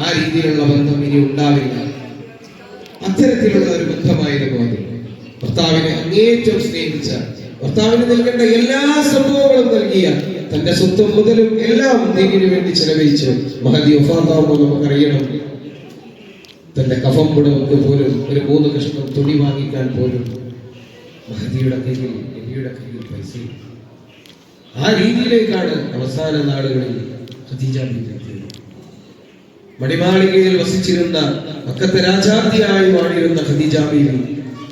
ആ രീതിയിലുള്ള ബന്ധം ഇനി ഉണ്ടാവില്ല. അത്തരത്തിലുള്ള ഒരു ബന്ധമായിരുന്നു അത്. ഭർത്താവിനെ അങ്ങേറ്റം സ്നേഹിച്ച ഭർത്താവിന് നൽകേണ്ട എല്ലാ സംഭവങ്ങളും നൽകിയ തന്റെ സ്വത്തും മുതലും എല്ലാം ദീനിനു വേണ്ടി ചെലവഴിച്ച് മഹദി ഒഫാത്താവുമ്പോൾ നമുക്കറിയണം. തന്റെ കഫം പുടവക്ക് പോലും ഒരു മൂന്ന് കഷ്ണം തുണി വാങ്ങിക്കാൻ പോലും മഹദിയുടെ കയ്യിൽ നബിയുടെ കയ്യിൽ പൈസ ആ രീതിയിലേക്കാണ് അവസാന നാളുകളിൽ ഖദീജ ബീവി എത്തിയത്. മണിമാളികയിൽ വസിച്ചിരുന്ന മക്കത്തെ രാജാതിയായി വാണിരുന്ന ഖദീജ ബീവി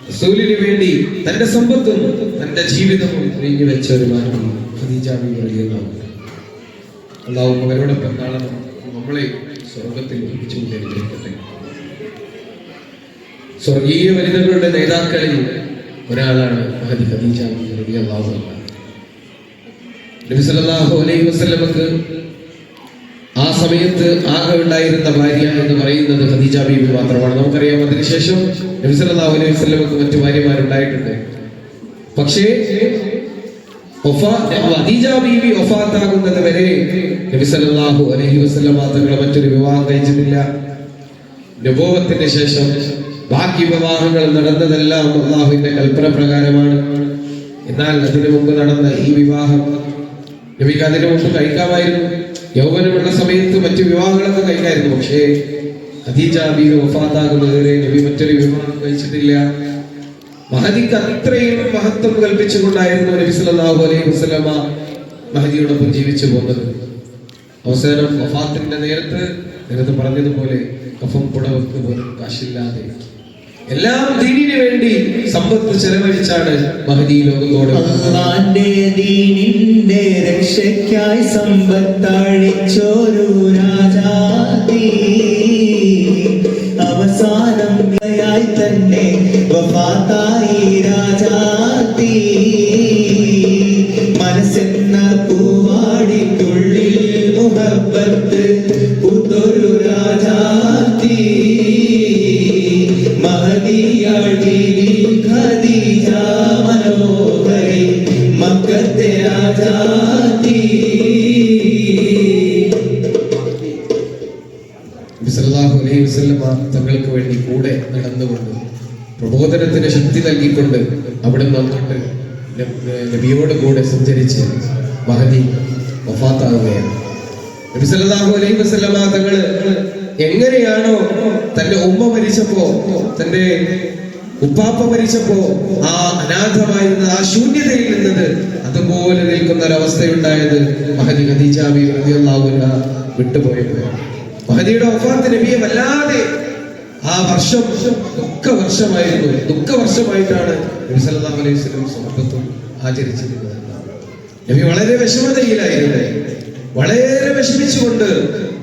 റസൂലിന് വേണ്ടി തന്റെ സമ്പത്തും തന്റെ ജീവിതവും ഒഴിഞ്ഞു വെച്ച ഒരു ബീവി റളിയല്ലാഹു അൻഹ. അള്ളാഹു അവരോടൊപ്പം കാണണം നമ്മളെ സ്വർഗത്തിൽ ഒരുമിച്ചുകൊണ്ട് സ്വർഗീയ വനിതകളുടെ നേതാക്കളിൽ ഒരാളാണ്. നബി സല്ലല്ലാഹു അലൈഹി വസല്ലമക്ക് സമയത്ത് ആകെ ഉണ്ടായിരുന്ന ഭാര്യ എന്ന് പറയുന്നത് ഖദീജ ബീബി മാത്രമാണ്. നമുക്കറിയാം അതിനുശേഷം നബി സല്ലല്ലാഹു അലൈഹി വസല്ലമക്ക് മറ്റു ഭാര്യമാരുണ്ടായിട്ടുണ്ട്. പക്ഷേ വരെ നബി സല്ലല്ലാഹു അലൈഹി വസല്ലമ തങ്ങൾ മറ്റൊരു വിവാഹം കഴിച്ചിട്ടില്ല. നബോവത്തിന് ശേഷം ബാക്കി വിവാഹങ്ങൾ നടന്നതെല്ലാം അള്ളാഹുവിന്റെ കൽപ്പന പ്രകാരമാണ്. എന്നാൽ അതിനു മുമ്പ് നടന്ന ഈ വിവാഹം നബിക്ക് അതിനു മുമ്പ് കഴിക്കാമായിരുന്നു. യൗവനമുള്ള സമയത്ത് മറ്റു വിവാഹങ്ങളൊക്കെ കഴിക്കായിരുന്നു. പക്ഷേ ഖദീജ ബീവി വഫാത്താകുന്നതുവരെ നബി മറ്റൊരു വിവാഹം കഴിച്ചിട്ടില്ല. മഹദിക്ക് അത്രയും മഹത്വം കൽപ്പിച്ചുകൊണ്ടായിരുന്നു നബി സല്ലല്ലാഹു അലൈഹി വസല്ലമ മഹദിയോടൊപ്പം ജീവിച്ചു പോകുന്നത്. അവസാനം വഫാത്തിന്റെ നേരത്ത് നേരത്തെ പറഞ്ഞതുപോലെ കഫം പുടവക്ക് പോലും കാശില്ലാതെ എല്ലാം ദീനിന് വേണ്ടി സമ്പത്ത് ചെലവഴിച്ചാണ് മഹദി ലോകത്തോട് രക്ഷയ്ക്കായി സമ്പത്തഴിച്ചൊരു അവസാനം തന്നെ വഫാത്തായി തങ്ങൾക്ക് വേണ്ടി കൂടെ നടന്നുകൊണ്ട് പ്രബോധനത്തിന് ശക്തി നൽകിക്കൊണ്ട് അവിടെ അങ്ങോട്ട് നബിയോട് കൂടെ സഞ്ചരിച്ച് മഹദി വഫാത്താകുകയാണ്. നബി സല്ലല്ലാഹു അലൈഹി വസല്ലമ തങ്ങൾ എങ്ങനെയാണോ തന്റെ ഉമ്മ മരിച്ചപ്പോ തന്റെ ഉപ്പാപ്പ മരിച്ചപ്പോ ആ അനാഥമായിരുന്ന ആ ശൂന്യതയിൽ നിന്നത് അതുപോലെ നിൽക്കുന്ന ഒരവസ്ഥയുണ്ടായത് മഹദി ഖദീജാബി വിട്ടുപോയത് അൻഹ വിട്ടുപോയപ്പോഴാണ് മഹദിയുടെ വഫാത്ത് നബിയെ വല്ലാതെ ആ വർഷം ദുഃഖ വർഷമായിരുന്നു. ദുഃഖ വർഷമായിട്ടാണ് നബി സല്ലല്ലാഹു അലൈഹി വസല്ലം സ്വഹബത്തും ആചരിച്ചിരുന്നത്. നബി വളരെ വിഷമതയിലായിരുന്നു. വളരെ വിഷമിച്ചുകൊണ്ട്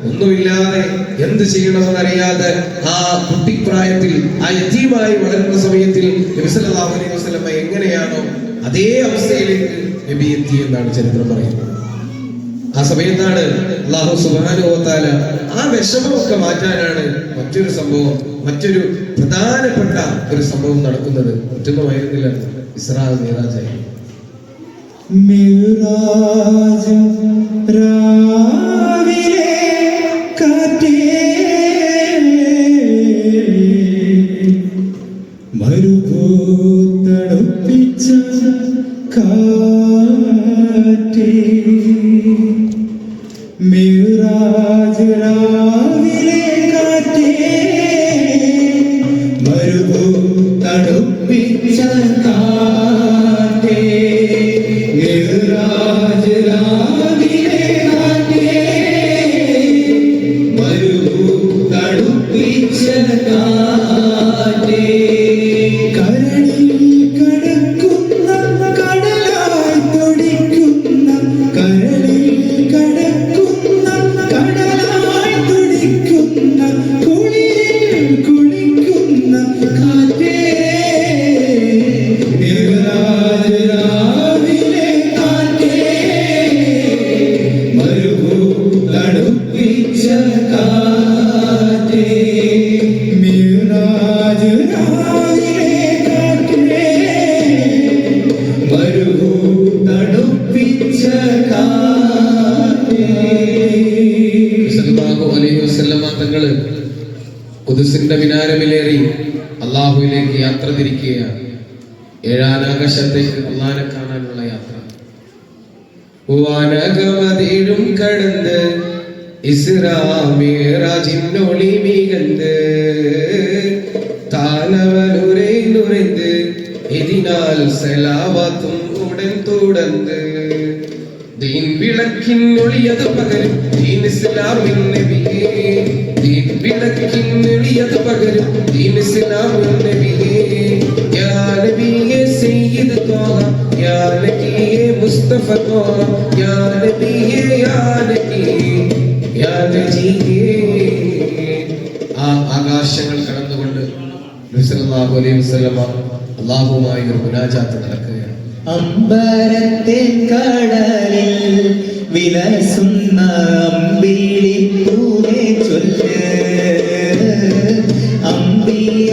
ഒന്നുമില്ലാതെ എന്ത് ചെയ്യണമെന്ന് അറിയാതെ ആ കുട്ടിപ്രായത്തിൽ ആ യജീവായി വളരുന്ന സമയത്തിൽ വസല്ലം എങ്ങനെയാണോ അതേ അവസ്ഥയിലേക്ക് നബി എത്തി എന്നാണ് ചരിത്രം പറയുന്നത്. ആ സമയത്താണ് അള്ളാഹു സുബാനുഭവത്താല ആ വിഷമമൊക്കെ മാറ്റാനാണ് മറ്റൊരു സംഭവം മറ്റൊരു പ്രധാനപ്പെട്ട ഒരു സംഭവം നടക്കുന്നത്. മറ്റൊന്നുമായിരുന്നില്ല ഇസ്രാ നേതാജായി മേരാജ രാവിലെ മിറാജ് വികാരമിലേറി അള്ളാഹുവിലേക്ക് യാത്ര തിരിക്കുകയാണ്. ഏഴാനാകാശത്തേക്ക് അള്ളാനെ കാണാനുള്ള യാത്ര. പൂവാനകമതിയിലും കടന്ന് ഇസ്രാമിറാജിന്നൊളി മികന്ന് താനവനുരൈന്നുരൈന്ന് ഇതിനാൽ സെലാവാത്തും ഉടൻ തുടർന്ന്. ദീൻ വിളക്കിൻ ഒളിയത് പകരും. ദീൻ ഇസ്ലാമിൻ നബിയേ. ദീൻ വിളക്കിൻ ഒളിയത് പകരും. ദീൻ ഇസ്ലാമിൻ നബിയേ. യാ നബിയേ സയ്യിദ് ത്വാഹ യാ നബിയേ മുസ്തഫ ത്വാഹ യാ നബിയേ യാ നബിയേ. യാ നബിയേ. ആ ആകാശങ്ങൾ കടന്നുകൊണ്ട് നബി സല്ലല്ലാഹു അലൈഹി വസല്ലമ അല്ലാഹുവുമായി ഒരു മുനാജാത്ത് നടക്കുകയാണ് അമ്പരത്തിൻ കടലിൽ വിലസുന്ന അമ്പിളിപ്പൂവെ ചൊല്ല്. അമ്പിയ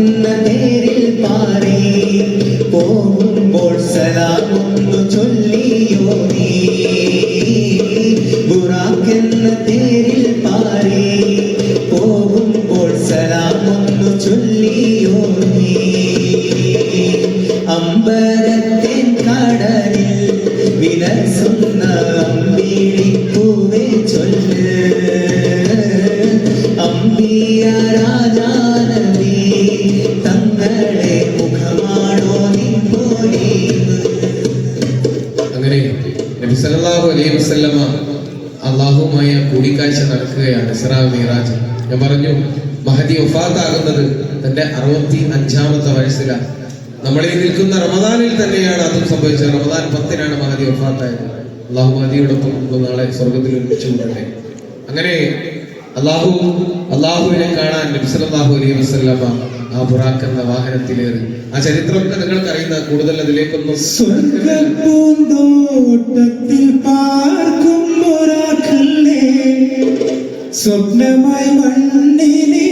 ബുറാക്കെന്ന പേരിൽ പാടി പോകുമ്പോൾ സലാമൊന്നു ചൊല്ലിയോ നീ? എന്ന പേരിൽ പാടി പോകുമ്പോൾ സലാമൊന്നു ചൊല്ലിയോ നീ? അമ്പരത്തിൻ കടലിൽ വിലസുന്ന അമ്പിളിപ്പൂവെ ചൊല്ല്. അമ്പിയ മിറാജ്. ഞാൻ പറഞ്ഞു മഹദി വഫാത്താകുന്നത് തന്റെ അറുപത്തി അഞ്ചാമത്തെ വയസ്സിലാണ് നമ്മൾ നിൽക്കുന്ന റമദാനിൽ തന്നെയാണ് അതും സംഭവിച്ചത്. റമദാൻ പത്തിനാണ് മഹദി വഫാത്തായത്. അള്ളാഹു മഹദിയോടൊപ്പം നമ്മൾ നാളെ സ്വർഗത്തിൽ ഒരുമിച്ച് കൂടട്ടെ. അങ്ങനെ അള്ളാഹു അള്ളാഹുവിനെ കാണാൻ നബ്സലാഹു അലൈഹി വസല്ലമ ആ ബുറാഖ് എന്ന വാഹനത്തിലേറി. ആ ചരിത്രമൊക്കെ നിങ്ങൾക്ക് അറിയുന്ന കൂടുതൽ അതിലേക്കൊന്നും സ്വപ്നമായി മണ്ണിലിറങ്ങിയിലേ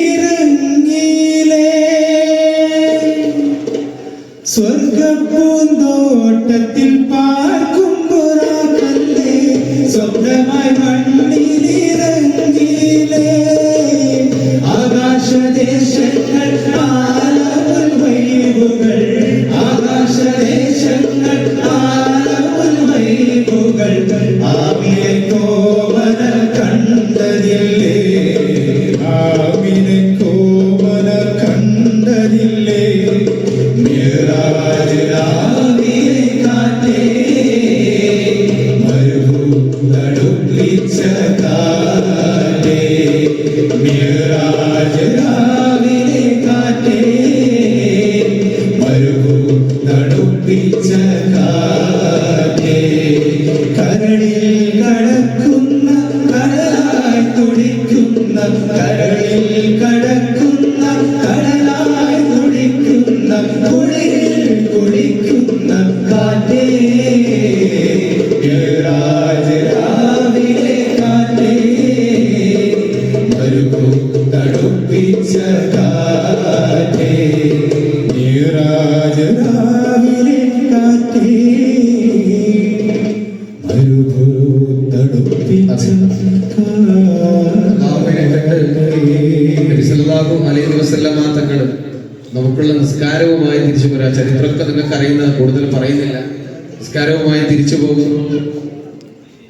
കടക്കുന്ന കടലായി തുടിക്കുന്ന കടലിൽ കടക്കുന്ന തിരിച്ചു പോകുന്നു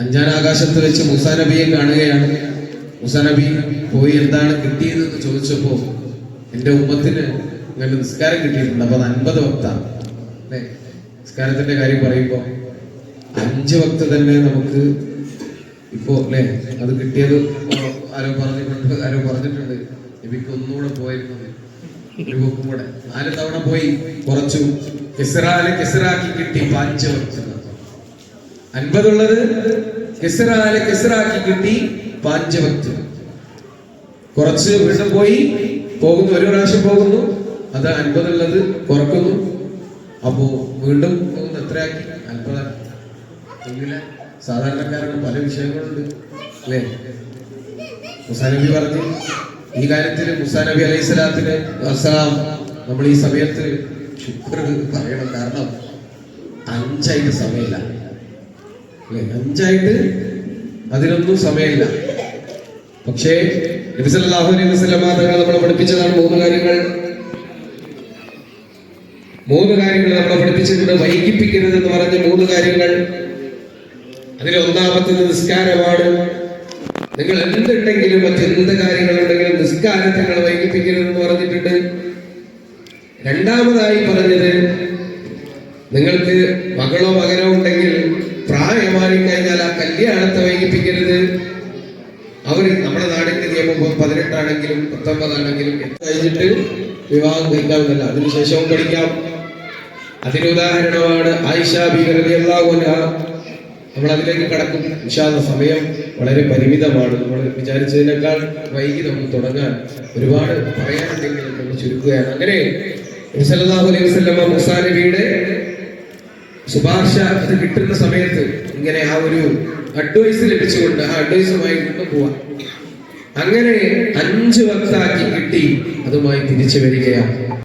അഞ്ചാൻ ആകാശത്ത് വെച്ച് മുസാ നബിയെ കാണുകയാണ്. മുസാ നബി പോയി എന്താണ് കിട്ടിയതെന്ന് ചോദിച്ചപ്പോ എന്റെ ഉമ്മത്തിന് ഇങ്ങനെ നിസ്കാരം കിട്ടിയിട്ടുണ്ട്. അപ്പൊ അത് അൻപത് വക്താണ്. അല്ലേ? നിസ്കാരത്തിന്റെ കാര്യം പറയുമ്പോ അഞ്ച് വക്ത തന്നെ നമുക്ക് ഇപ്പോ അല്ലേ? അത് കിട്ടിയത് ആരോ പറഞ്ഞിട്ടുണ്ട് ആരോ പറഞ്ഞിട്ടുണ്ട്. എനിക്ക് ഒന്നുകൂടെ പോയിരുന്നു ഒരു നാല് തവണ പോയി. കുറച്ചു. കെസറാൽ കെസറാക്കി കിട്ടി. പാഞ്ചു വക്ത് അൻപതുള്ളത് കിസറാലെ കിസറാക്കി കിട്ടി പാഞ്ച് വക്ത് കുറച്ച് വീണ്ടും പോയി പോകുന്നു ഒരു പ്രാവശ്യം പോകുന്നു. അത് അൻപതുള്ളത് കുറക്കുന്നു. അപ്പോ വീണ്ടും പോകുന്നു എത്രയാക്കി അൻപതാക്കി സാധാരണക്കാർക്ക് പല വിഷയങ്ങളുണ്ട് അല്ലേ? മുസാനബി പറഞ്ഞു ഈ കാര്യത്തിൽ മുസാനബി അലൈഹി സ്വലാത്തിന് അസ്സലാം നമ്മൾ ഈ സമയത്ത് ശുക്ർ പറയണം. കാരണം അഞ്ചായിട്ട് സമയമില്ല. അല്ലേ? അഞ്ചായിട്ട് അതിനൊന്നും സമയമില്ല. പക്ഷേ നമ്മളെ പഠിപ്പിച്ചതാണ് മൂന്ന് കാര്യങ്ങൾ. മൂന്ന് കാര്യങ്ങൾ നമ്മളെ പഠിപ്പിച്ചിട്ടുണ്ട്. വൈകിപ്പിക്കരുത് എന്ന് പറഞ്ഞ മൂന്ന് കാര്യങ്ങൾ. അതിൽ ഒന്നാമത്തത് നിസ്കാരമാണ്. നിങ്ങൾ എന്തുണ്ടെങ്കിലും മറ്റെന്ത് കാര്യങ്ങളുണ്ടെങ്കിലും നിസ്കാരത്തെ നിങ്ങൾ വൈകിപ്പിക്കരുതെന്ന് പറഞ്ഞിട്ടുണ്ട്. രണ്ടാമതായി പറഞ്ഞത് നിങ്ങൾക്ക് മകളോ മകനോ ഉണ്ടെങ്കിൽ കല്യാണത്തെ വൈകിപ്പിക്കരുത്. അവർ നമ്മുടെ നാടിന്റെ നിയമം പതിനെട്ടാണെങ്കിലും പത്തൊമ്പതാണെങ്കിലും കഴിഞ്ഞിട്ട് വിവാഹം കഴിക്കാവുന്നല്ല അതിനുശേഷവും പഠിക്കാം. അതിന് ഉദാഹരണമാണ് ആയിഷ ബീഗറിയാഹു നമ്മൾ അതിലേക്ക് കടക്കും. വിശാല സമയം വളരെ പരിമിതമാണ്. നമ്മൾ വിചാരിച്ചതിനേക്കാൾ വൈകി നമുക്ക് തുടങ്ങാൻ ഒരുപാട് പറയാനുണ്ടെങ്കിൽ നമ്മൾ ചുരുക്കുകയാണ്. അങ്ങനെ അലൈഹി വസല്ലമ മുസാ നബിയുടെ ശുപാർശ കിട്ടുന്ന സമയത്ത് ഇങ്ങനെ ആ ഒരു അഡ്വൈസ് ലഭിച്ചുകൊണ്ട് ആ അഡ്വൈസുമായി കൊണ്ടുപോവാം അങ്ങനെ അഞ്ച് വക്താക്കി കിട്ടി അതുമായി തിരിച്ചു വരികയാണ്.